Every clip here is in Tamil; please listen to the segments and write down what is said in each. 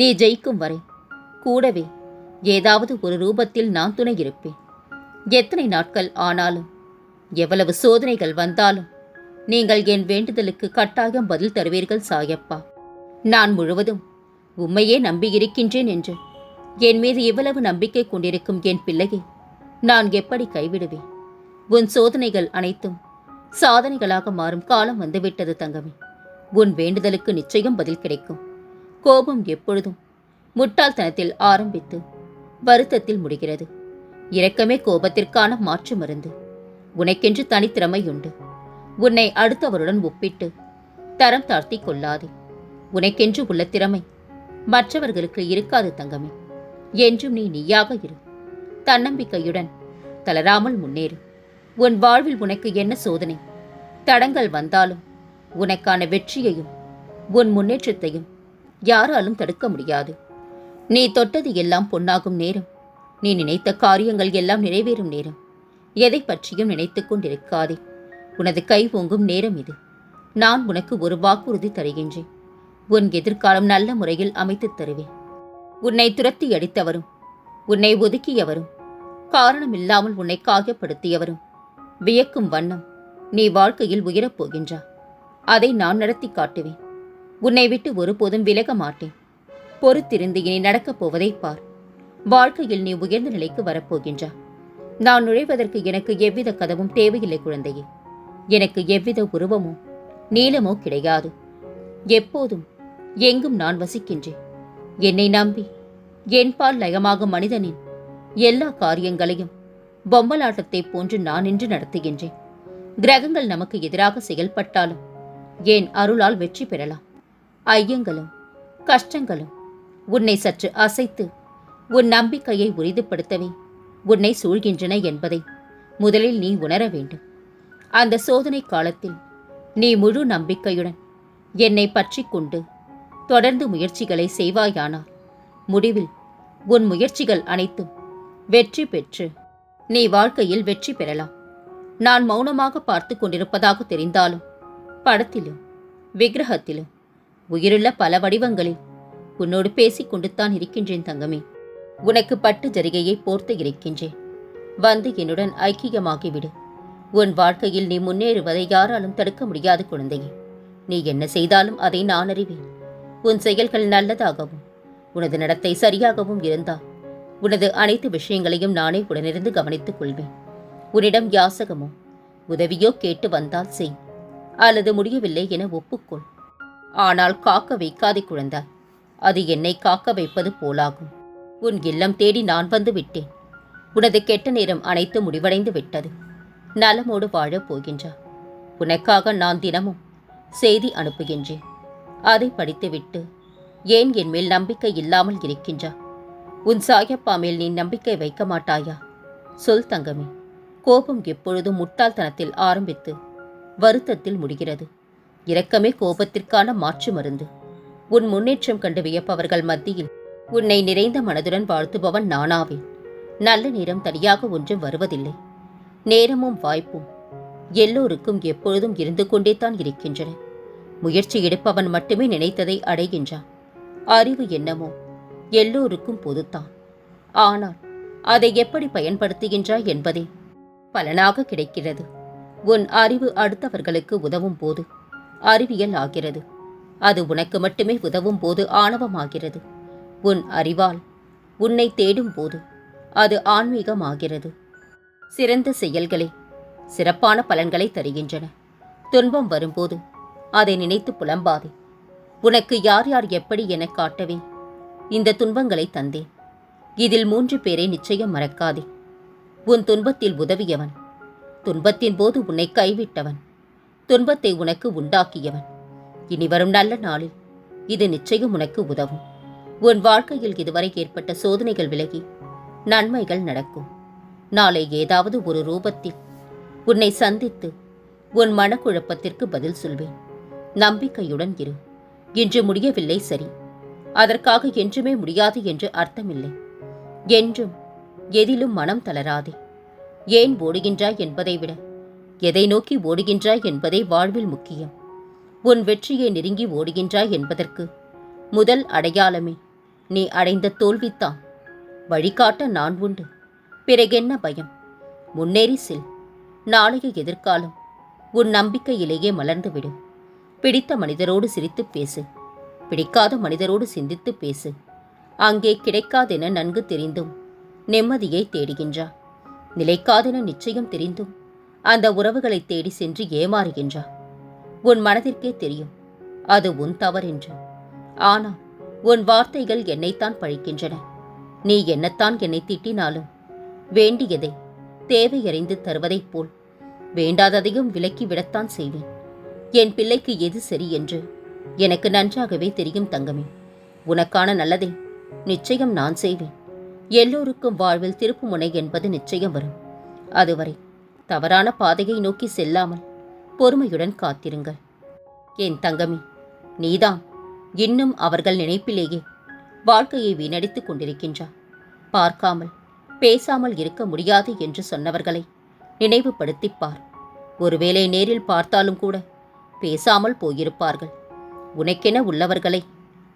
நீ ஜெயிக்கும் வரை கூடவே ஏதாவது ஒரு ரூபத்தில் நான் துணை இருப்பேன். எத்தனை நாட்கள் ஆனாலும் எவ்வளவு சோதனைகள் வந்தாலும் நீங்கள் என் வேண்டுதலுக்கு கட்டாயம் பதில் தருவீர்கள் சாயப்பா. நான் முழுவதும் உம்மையே நம்பியிருக்கின்றேன் என்று என் மீது இவ்வளவு நம்பிக்கை கொண்டிருக்கும் என் பிள்ளையை நான் எப்படி கைவிடுவேன்? உன் சோதனைகள் அனைத்தும் சாதனைகளாக மாறும் காலம் வந்துவிட்டது தங்கமே. உன் வேண்டுதலுக்கு நிச்சயம் பதில் கிடைக்கும். கோபம் எப்பொழுதும் முட்டாள்தனத்தில் ஆரம்பித்து வருத்தத்தில் முடிகிறது. இரக்கமே கோபத்திற்கான மாற்று மருந்து. உனக்கென்று தனித்திறமை உண்டு உன்னை அடுத்தவருடன் ஒப்பிட்டு தரம் தாழ்த்தி கொள்ளாதே. உனக்கென்று உள்ள திறமை மற்றவர்களுக்கு இருக்காது தங்கமே. என்றும் நீ நீயாக இரு. தன்னம்பிக்கையுடன் தளராமல் முன்னேறு. உன் வாழ்வில் உனக்கு என்ன சோதனை? தடங்கள் வந்தாலும் உனக்கான வெற்றியையும் உன் முன்னேற்றத்தையும் யாராலும் தடுக்க முடியாது. நீ தொட்டது எல்லாம் பொன்னாகும் நேரம். நீ நினைத்த காரியங்கள் எல்லாம் நிறைவேறும் நேரம். எதை பற்றியும் நினைத்து கொண்டிருக்காதே. உனது கை ஓங்கும் நேரம் இது. நான் உனக்கு ஒரு வாக்குறுதி தருகின்றேன். உன் எதிர்காலம் நல்ல முறையில் அமைத்துத் தருவேன். உன்னை துரத்தி அடித்தவரும் உன்னை ஒதுக்கியவரும் காரணமில்லாமல் உன்னை காயப்படுத்தியவரும் வியக்கும் வண்ணம் நீ வாழ்க்கையில் உயரப் போகின்றா. அதை நான் நடத்தி காட்டுவேன். உன்னை விட்டு ஒருபோதும் விலக மாட்டேன். பொறுத்திருந்து இனி நடக்கப் போவதை பார். வாழ்க்கையில் நீ உயர்ந்த நிலைக்கு வரப்போகின்றா. நான் நுழைவதற்கு எனக்கு எவ்வித கதவும் தேவையில்லை குழந்தையே. எனக்கு எவ்வித உருவமோ நீளமோ கிடையாது. எப்போதும் எங்கும் நான் வசிக்கின்றேன். என்னை நம்பி என்பால் லயமாக மனிதனின் எல்லா காரியங்களையும் பொம்மலாட்டத்தைப் போன்று நான் இன்று நடத்துகின்றேன். கிரகங்கள் நமக்கு எதிராக செயல்பட்டாலும் என் அருளால் வெற்றி பெறலாம். ஐயங்களும் கஷ்டங்களும் உன்னை சற்று அசைத்து உன் நம்பிக்கையை உறுதிப்படுத்தவே உன்னை சூழ்கின்றன என்பதை முதலில் நீ உணர வேண்டும். அந்த சோதனை காலத்தில் நீ முழு நம்பிக்கையுடன் என்னை பற்றி கொண்டு தொடர்ந்து முயற்சிகளை செய்வாயானால் முடிவில் உன் முயற்சிகள் அனைத்தும் வெற்றி பெற்று நீ வாழ்க்கையில் வெற்றி பெறலாம். நான் மௌனமாக பார்த்து கொண்டிருப்பதாக தெரிந்தாலும் படத்திலும் விக்கிரகத்திலும் உயிருள்ள பல வடிவங்களில். உன்னோடு பேசிக் கொண்டுத்தான் இருக்கின்றேன் தங்கமே. உனக்கு பட்டு ஜரிகையை போர்த்து இருக்கின்றேன். வந்து என்னுடன் ஐக்கியமாகிவிடு. உன் வாழ்க்கையில் நீ முன்னேறுவதை யாராலும் தடுக்க முடியாது குழந்தையே. நீ என்ன செய்தாலும் அதை நான் அறிவேன். உன் செயல்கள் நல்லதாகவும் உனது நடத்தை சரியாகவும் இருந்தால் உனது அனைத்து விஷயங்களையும் நானே உடனிருந்து கவனித்துக் கொள்வேன். உன்னிடம் யாசகமோ உதவியோ கேட்டு வந்தால் செய். அல்லது முடியவில்லை என ஒப்புக்கொள். ஆனால் காக்க வைக்காதே குழந்தாய் அது என்னை காக்க வைப்பது போலாகும். உன் இல்லம் தேடி நான் வந்து விட்டேன். உனது கெட்ட நேரம் அனைத்து முடிவடைந்து விட்டது. நலமோடு வாழப் போகின்றா. உனக்காக நான் தினமும் செய்தி அனுப்புகின்றேன். அதை படித்துவிட்டு ஏன் என் மேல் நம்பிக்கை இல்லாமல் இருக்கின்றா? உன் சாயப்பா மேல் நீ நம்பிக்கை வைக்க மாட்டாயா? சொல் தங்கமே. கோபம் எப்பொழுதும் முட்டாள்தனத்தில் ஆரம்பித்து வருத்தத்தில் முடிகிறது. இரக்கமே கோபத்திற்கான மாற்று மருந்து. உன் முன்னேற்றம் கண்டு வியப்பவர்கள் மத்தியில் உன்னை நிறைந்த மனதுடன் வாழ்த்துபவன் நானாவேன். நல்ல நேரம் தனியாக ஒன்றும் வருவதில்லை. நேரமும் வாய்ப்பும் எல்லோருக்கும் எப்பொழுதும் இருந்து கொண்டே தான் இருக்கின்றன. முயற்சி எடுப்பவன் மட்டுமே நினைத்ததை அடைகின்றான். அறிவு என்னமோ எல்லோருக்கும் பொதுத்தான். ஆனால் அதை எப்படி பயன்படுத்துகின்றாய் என்பதே பலனாக கிடைக்கிறது. உன் அறிவு அடுத்தவர்களுக்கு உதவும் போது அறிவியல் ஆகிறது. அது உனக்கு மட்டுமே உதவும் போது ஆணவமாகிறது. உன் அறிவால் உன்னை தேடும் போது அது ஆன்மீகமாகிறது. சிறந்த செயல்களே சிறப்பான பலன்களை தருகின்றன. துன்பம் வரும்போது அதை நினைத்து புலம்பாதே. உனக்கு யார் யார் எப்படி என காட்டவே இந்த துன்பங்களை தந்தேன். இதில் மூன்று பேரை நிச்சயம் மறக்காதே. உன் துன்பத்தில் உதவியவன் துன்பத்தின் போது உன்னை கைவிட்டவன் துன்பத்தை உனக்கு உண்டாக்கியவன். இனி வரும் நல்ல நாளில் இது நிச்சயம் உனக்கு உதவும். உன் வாழ்க்கையில் இதுவரை ஏற்பட்ட சோதனைகள் விலகி நன்மைகள் நடக்கும். நாளை ஏதாவது ஒரு ரூபத்தில் உன்னை சந்தித்து உன் மனக்குழப்பத்திற்கு பதில் சொல்வேன். நம்பிக்கையுடன் இரு. இன்று முடியவில்லை சரி. அதற்காக என்றுமே முடியாது என்று அர்த்தமில்லை. என்றும் எதிலும் மனம் தளராதே. ஏன் ஓடுகின்றாய் என்பதை விட எதை நோக்கி ஓடுகின்றாய் என்பதே வாழ்வில் முக்கியம். உன் வெற்றியை நெருங்கி ஓடுகின்றாய் என்பதற்கு முதல் அடையாளமே நீ அடைந்த தோல்வித்தான் வழிகாட்ட நான் உண்டு. பிறகென்ன பயம்? முன்னேறி செல். நாளைய எதிர்காலம் உன் நம்பிக்கையிலேயே மலர்ந்துவிடும். பிடித்த மனிதரோடு சிரித்துப் பேசு. பிடிக்காத மனிதரோடு சிந்தித்துப் பேசு. அங்கே கிடைக்காதென நன்கு தெரிந்தும் நிம்மதியை தேடுகின்றார் நிலைக்காதென நிச்சயம் தெரிந்தும் அந்த உறவுகளை தேடி சென்று ஏமாறுகின்றார். உன் மனதிற்கே தெரியும் அது உன் தவறென்று ஆனால் உன் வார்த்தைகள் என்னைத்தான் பழிக்கின்றன. நீ என்னத்தான் என்னை திட்டினாலும் வேண்டியதை தேவையறிந்து தருவதைப் போல் வேண்டாததையும் விலக்கி விடத்தான் செய்வேன். என் பிள்ளைக்கு எது சரி என்று எனக்கு நன்றாகவே தெரியும் தங்கமே. உனக்கான நல்லதை நிச்சயம் நான் செய்வேன். எல்லோருக்கும் வாழ்வில் திருப்புமுனை என்பது நிச்சயம் வரும். அதுவரை தவறான பாதையை நோக்கி செல்லாமல் பொறுமையுடன் காத்திருங்கள். என் தங்கமி நீதான் இன்னும் அவர்கள் நினைப்பிலேயே வாழ்க்கையை வீணடித்துக் கொண்டிருக்கின்றார் பார்க்காமல் பேசாமல் இருக்க முடியாது என்று சொன்னவர்களை நினைவுபடுத்திப் பார். ஒருவேளை நேரில் பார்த்தாலும் கூட பேசாமல் போயிருப்பார்கள். உனக்கென உள்ளவர்களை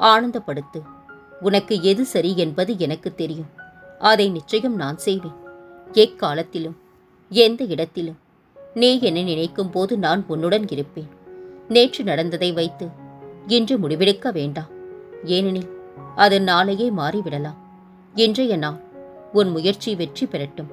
ஆனந்தப்படுத்து. உனக்கு எது சரி என்பது எனக்கு தெரியும். அதை நிச்சயம் நான் செய்வேன். எக்காலத்திலும் எந்த இடத்திலும். நீ என்னை நினைக்கும் போது நான் உன்னுடன் இருப்பேன். நேற்று நடந்ததை வைத்து இன்று முடிவெடுக்க வேண்டாம். ஏனெனில் அது நாளையே மாறிவிடலாம். இன்றைய நாள் உன் முயற்சி வெற்றி பெறட்டும்.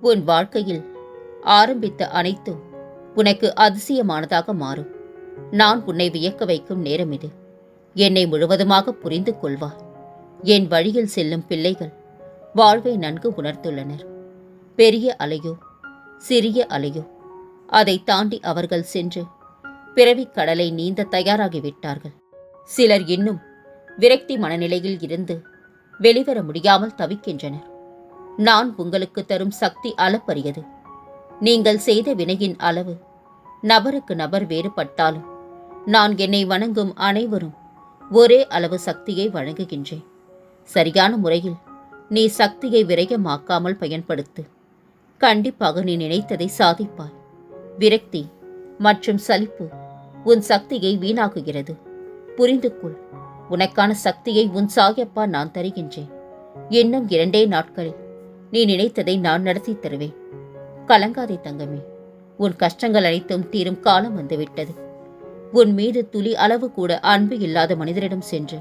உன் வாழ்க்கையில் ஆரம்பித்த அனைத்தும் உனக்கு அதிசயமானதாக மாறும். நான் உன்னை வியக்க வைக்கும் நேரம் இது. என்னை முழுவதுமாக புரிந்து கொள்வார் என் வழியில் செல்லும் பிள்ளைகள் வாழ்வை நன்கு உணர்ந்துள்ளனர். பெரிய அலையோ சிறிய அலையோ. அதை தாண்டி அவர்கள் சென்று பிறவிக் கடலை நீந்த தயாராகிவிட்டார்கள். சிலர் இன்னும் விரக்தி மனநிலையில் இருந்து வெளிவர முடியாமல் தவிக்கின்றனர். நான் உங்களுக்கு தரும் சக்தி அளப்பரியது. நீங்கள் செய்த வினையின் அளவு நபருக்கு நபர் வேறுபட்டாலும் நான் என்னை வணங்கும் அனைவரும் ஒரே அளவு சக்தியை வழங்குகின்றேன். சரியான முறையில் நீ சக்தியை விரயமாக்காமல் பயன்படுத்து. கண்டிப்பாக நீ நினைத்ததை சாதிப்பாய். விரக்தி மற்றும் சலிப்பு உன் சக்தியை வீணாக்குகிறது. புரிந்து கொள் உனக்கான சக்தியை உன் சாயப்பா நான் தருகின்றேன். இன்னும் இரண்டே நாட்களில் நீ நினைத்ததை நான் நடத்தி தருவேன். கலங்காதே தங்கமே உன் கஷ்டங்கள் அனைத்தும் தீரும் காலம் வந்துவிட்டது. உன் மீது துளி அளவு கூட அன்பு இல்லாத மனிதரிடம் சென்று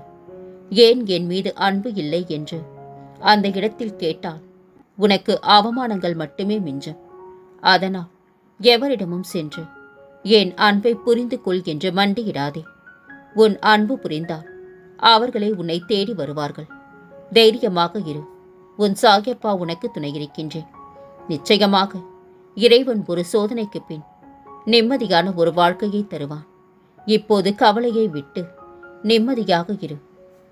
ஏன் என் மீது அன்பு இல்லை என்று அந்த இடத்தில் கேட்டான். உனக்கு அவமானங்கள் மட்டுமே மிஞ்சும் அதனால் எவரிடமும் சென்று என் அன்பை புரிந்து கொள் என்று மண்டியிடாதே. உன் அன்பு புரிந்தால் அவர்களே உன்னை தேடி வருவார்கள். தைரியமாக இரு. உன் சாகியப்பா உனக்கு துணையிருக்கின்றேன் நிச்சயமாக இறைவன் ஒரு சோதனைக்கு பின் நிம்மதியான ஒரு வாழ்க்கையை தருவான். இப்போது கவலையை விட்டு நிம்மதியாக இரு.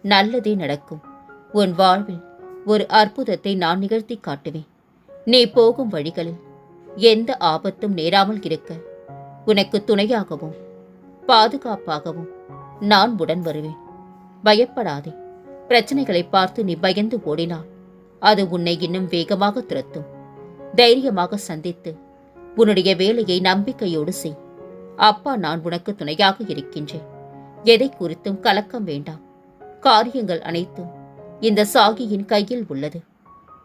நல்லதே நடக்கும். உன் வாழ்வில் ஒரு அற்புதத்தை நான் நிகழ்த்தி காட்டுவேன். நீ போகும் வழிகளில் எந்த ஆபத்தும் நேராமல் இருக்க. உனக்கு துணையாகவும் பாதுகாப்பாகவும் நான் உடன் வருவேன். பயப்படாதே. பிரச்சனைகளை பார்த்து நீ பயந்து ஓடினால் அது உன்னை இன்னும் வேகமாக துரத்தும். தைரியமாக சந்தித்து உன்னுடைய வேலையை நம்பிக்கையோடு செய். அப்பா நான் உனக்கு துணையாக இருக்கின்றேன். எதை குறித்தும் கலக்கம் வேண்டாம். காரியங்கள் அனைத்தும் இந்த சாகியின் கையில் உள்ளது.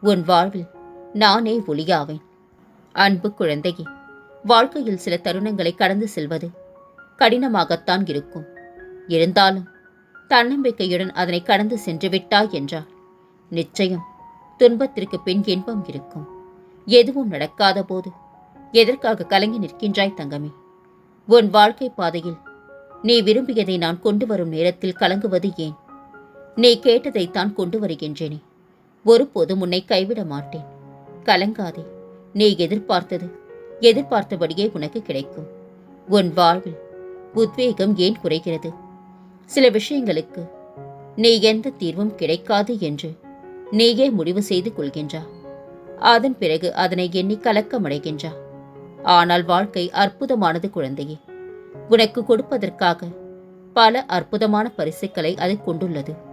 உன் வாழ்வில் நானே ஒளியாவேன். அன்பு குழந்தையே வாழ்க்கையில் சில தருணங்களை கடந்து செல்வது கடினமாகத்தான் இருக்கும். இருந்தாலும் தன்னம்பிக்கையுடன் அதனை கடந்து சென்று விட்டாய் என்றால் நிச்சயம் துன்பத்திற்கு பின் இன்பம் இருக்கும். எதுவும் நடக்காத போது எதற்காக கலங்கி நிற்கின்றாய் தங்கமே? உன் வாழ்க்கை பாதையில் நீ விரும்பியதை நான் கொண்டு வரும் நேரத்தில் கலங்குவது ஏன்? நீ கேட்டதைத்தான் கொண்டு வருகின்றேனே. ஒருபோதும் உன்னை கைவிட மாட்டேன். கலங்காதே. நீ எதிர்பார்த்தது எதிர்பார்த்தபடியே உனக்கு கிடைக்கும். உன் வாழ்வில் உத்வேகம் ஏன் குறைகிறது? சில விஷயங்களுக்கு நீ எந்த தீர்வும் கிடைக்காது என்று நீயே முடிவு செய்து கொள்கின்றா. அதன் பிறகு அதனை எண்ணி கலக்கமடைகின்றா. ஆனால் வாழ்க்கை அற்புதமானது குழந்தையே. உனக்கு கொடுப்பதற்காக பல அற்புதமான பரிசுகளை அது கொண்டுள்ளது.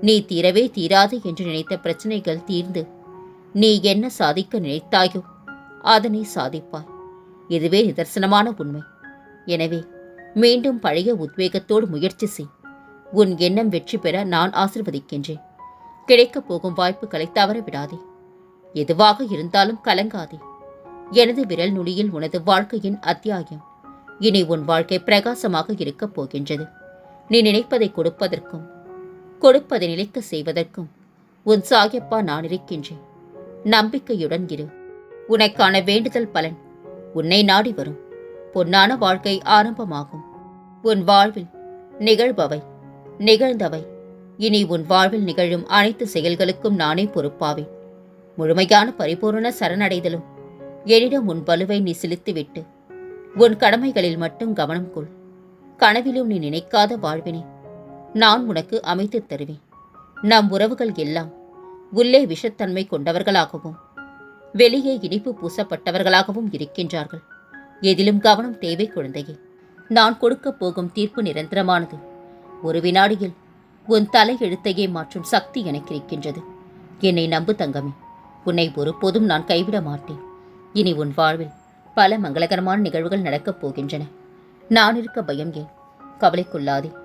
நீ தீரவே தீராது என்று நினைத்த பிரச்சனைகள் தீர்ந்து நீ என்ன சாதிக்க நினைத்தாயோ அதனை சாதிப்பாய். இதுவே நிதர்சனமான உண்மை. எனவே மீண்டும் பழைய உத்வேகத்தோடு முயற்சி செய். உன் எண்ணம் வெற்றி பெற நான் ஆசிர்வதிக்கின்றேன். கிடைக்கப் போகும் வாய்ப்புகளை தவற விடாதே. எதுவாக இருந்தாலும் கலங்காதே. எனது விரல் நுனியில் உனது வாழ்க்கையின் அத்தியாயம். இனி உன் வாழ்க்கை பிரகாசமாக இருக்கப் போகின்றது. நீ நினைப்பதை கொடுப்பதற்கும் கொடுப்பதை நிலைக்க செய்வதற்கும் உன் சாயப்பா நான் இருக்கின்றேன். நம்பிக்கையுடன் இரு. உனக்கான வேண்டுதல் பலன் உன்னை நாடி வரும். பொன்னான வாழ்க்கை ஆரம்பமாகும். உன் வாழ்வில் நிகழ்பவை நிகழ்ந்தவை. இனி உன் வாழ்வில் நிகழும் அனைத்து செயல்களுக்கும் நானே பொறுப்பாவேன். முழுமையான பரிபூரண சரணடைதலும் என்னிடம் உன் வலுவை நீ செலுத்திவிட்டு உன் கடமைகளில் மட்டும் கவனம் கொள். கனவிலும் நீ நினைக்காத வாழ்வினை நான் உனக்கு அமைத்துத் தருவேன். நம் உறவுகள் எல்லாம் உள்ளே விஷத்தன்மை கொண்டவர்களாகவும் வெளியே இனிப்பு பூசப்பட்டவர்களாகவும் இருக்கின்றார்கள். எதிலும் கவனம் தேவை குழந்தையே. நான் கொடுக்கப் போகும் தீர்ப்பு நிரந்தரமானது. ஒரு வினாடியில் உன் தலை எழுத்தையே மாற்றும் சக்தி எனக்கு இருக்கின்றது. என்னை நம்பு தங்கமே. உன்னை ஒருபோதும் நான் கைவிட மாட்டேன். இனி உன் வாழ்வில் பல மங்களகரமான நிகழ்வுகள் நடக்கப் போகின்றன. நான் இருக்க பயம் ஏன்? கவலைக்குள்ளாதே.